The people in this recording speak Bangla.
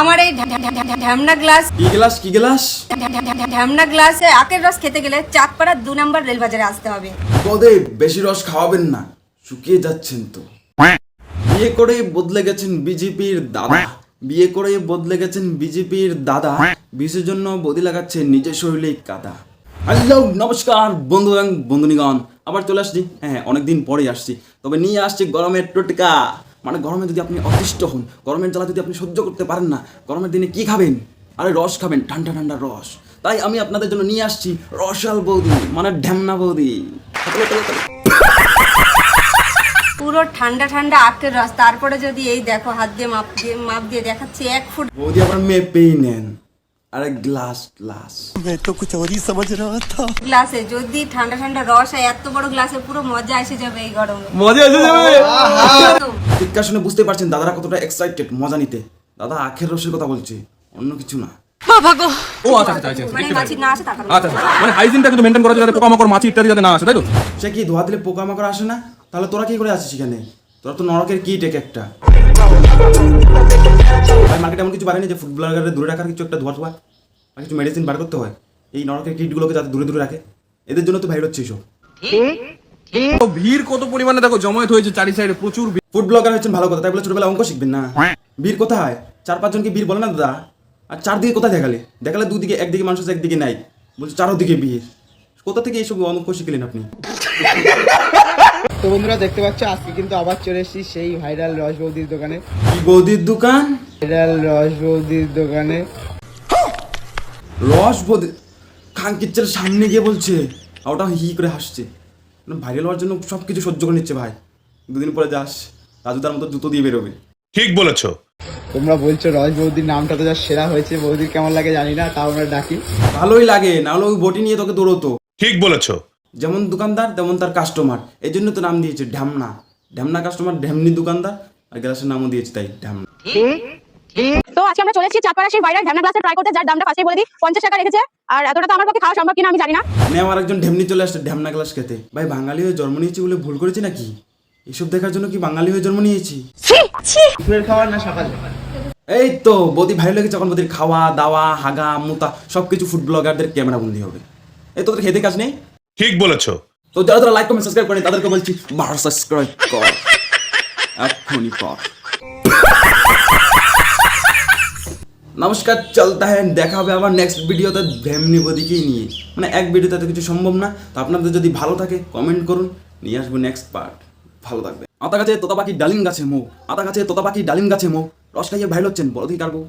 আমার এই ঢ্যা- ঢ্যা- ঢ্যা- ঢ্যা- ঢ্যামনা গ্লাস কি গ্লাস কি গ্লাস ঢ্যা- ঢ্যা- ঢ্যা- ঢ্যামনা গ্লাসে আখের রস খেতে গেলে চাঁদপাড়া দু নম্বর রেলবাজারে আসতে হবে। বদে বেশি রস খাওয়াবেন না শুকিয়ে যাচ্ছেন তো। বিয়ে করে বদলে গেছেন বিজেপির দাদা। বিয়ে করে বদলে গেছেন বিজেপির দাদা। বিষের জন্য বদি লাগাচ্ছে নিজের শরীরে কাদা। হ্যালো নমস্কার বন্ধু বন্ধুনিগণ। আবার চলে আসছি। হ্যাঁ হ্যাঁ অনেকদিন পরেই আসছি। তবে নিয়ে আসছি গরমের টোটকা। মানে গরমে যদি আপনি অতিষ্ঠ হন গরমের জ্বালা যদি আপনি সহ্য করতে পারেন না গরমের দিনে কি খাবেন? আরে রস খাবেন ঠান্ডা ঠান্ডা রস। তাই আমি আপনাদের জন্য নিয়ে আসছি রসাল বৌদি মানে ঢ্যামনা বৌদি। পুরো ঠান্ডা ঠান্ডা আখের রস। তারপরে যদি এই দেখো হাত দিয়ে মাপ দিয়ে মাপ দিয়ে দেখাচ্ছি এক ফুট। বৌদি আবার মেপেই নেন। আরে গ্লাস গ্লাস। তো কিছু ওরই গ্লাসে যদি ঠান্ডা ঠান্ডা রস হয় এত বড় গ্লাসে পুরো মজা এসে যাবে এই গরমে। মজা এসে যাবে। চিৎকার শুনে বুঝতে পারছেন দাদারা কতটা এক্সাইটেড মজা নিতে। দাদা আখের রসের কথা বলছে অন্য কিছু না। ও আচ্ছা আচ্ছা আচ্ছা মানে মাছি না আসে তার কারণে। আচ্ছা মানে হাইজিনটা কিন্তু মেনটেন করা যাতে পোকামাকড় মাছি ইত্যাদি যাতে না আসে তাই তো? সে কি ধোয়া দিলে পোকামাকড় আসে না? তাহলে তোরা কি করে এখানে? তোরা তো নরকের কিট এক একটা। ভাই মার্কেটে এমন কিছু বাড়েনি যে ফুড ব্লগারের দূরে রাখার কিছু একটা ধোয়া ধোয়া? আর কিছু মেডিসিন বার করতে হয়? এই নরকের কিটগুলোকে যাতে দূরে দূরে রাখে? এদের জন্য তো ভাইরাল হচ্ছে ভিড় কত পরিমাণে দেখো জমায়েত হয়েছে চারি সাইডে প্রচুর ভিড়। ফুড ব্লগার হচ্ছেন ভালো কথা তাই বলে ছোটবেলা অঙ্ক শিখবেন না। বীর কোথায়? চার পাঁচজনকে বীর বলে না দাদা? আর চারদিকে কোথায় দেখালে? দেখালে দুদিকে একদিকে মানুষ আছে একদিকে নাই। বলছে চারোদিকে বীর কোথা থেকে এইসব অঙ্ক শিখলেন আপনি? তো বন্ধুরা দেখতে পাচ্ছ আজকে কিন্তু আবার চলে এসেছি সেই ভাইরাল রস বৌদির দোকানে। কি বৌদির দোকান? ভাইরাল রস বৌদির দোকানে। রস বৌদি খান কিচ্ছের সামনে গিয়ে বলছে ওটা হি করে হাসছে। ভাইরাল হওয়ার জন্য সব কিছু সহ্য করে নিচ্ছে ভাই। দুদিন পরে যাস রাজুদার মতো জুতো দিয়ে বেরোবে। ঠিক বলেছ। তোমরা বলছো রস বৌদির নামটা তো যা সেরা হয়েছে বৌদির কেমন লাগে জানি না তাও আমরা ডাকি। ভালোই লাগে নাহলে ওই বটি নিয়ে তোকে দৌড়তো। ঠিক বলেছ। যেমন দোকানদার তেমন তার কাস্টমার এই জন্য তো নাম দিয়েছে ঢ্যামনা। ঢ্যামনা কাস্টমার ঢ্যামনি দোকানদার। আর গ্লাসের নামও দিয়েছে তাই ঢ্যামনা। তো আজকে আমরা চলে এসেছি চারপাড়া সেই ভাইরাল ঢ্যামনা গ্লাসে ট্রাই করতে যার দামটা ফার্স্টে বলে দিই পঞ্চাশ টাকা রেখেছে। আর এতটা তো আমার পক্ষে খাওয়া সম্ভব কিনা আমি জানি না। মানে আমার একজন ঢেমনি চলে আসছে ঢ্যামনা গ্লাস খেতে। ভাই বাঙালি হয়ে জন্ম নিয়েছি বলে ভুল করেছি নাকি? এসব দেখার জন্য কি বাঙালি হয়ে জন্ম নিয়েছি? দুপুরের না সকালে? এই তো বদি ভাই লেগেছে যখন বদির খাওয়া দাওয়া হাগা মুতা সবকিছু ফুড ব্লগারদের ক্যামেরা বন্দি হবে। এই তোদের খেতে কাজ নেই? ঠিক বলেছ। তো যারা যারা লাইক কমেন্ট সাবস্ক্রাইব করেন তাদেরকে বলছি বার সাবস্ক্রাইব কর। এক্ষুনি কর। নমস্কার, চলতা হ্যাঁ দেখা হবে আবার নেক্সট ভিডিওতে ভেমনি বদিকেই নিয়ে। মানে এক ভিডিওতে তো কিছু সম্ভব না, তো আপনাদের যদি ভালো থাকে কমেন্ট করুন, নিয়ে আসব নেক্সট পার্ট ভালো থাকবে আতা গাছে তোতা পাখি ডালিম গাছে মৌ, আতা গাছে তোতা পাখি ডালিম গাছে মৌ, রস খাইয়ে ভাইল হচ্ছেন বড় দিকে কাটবো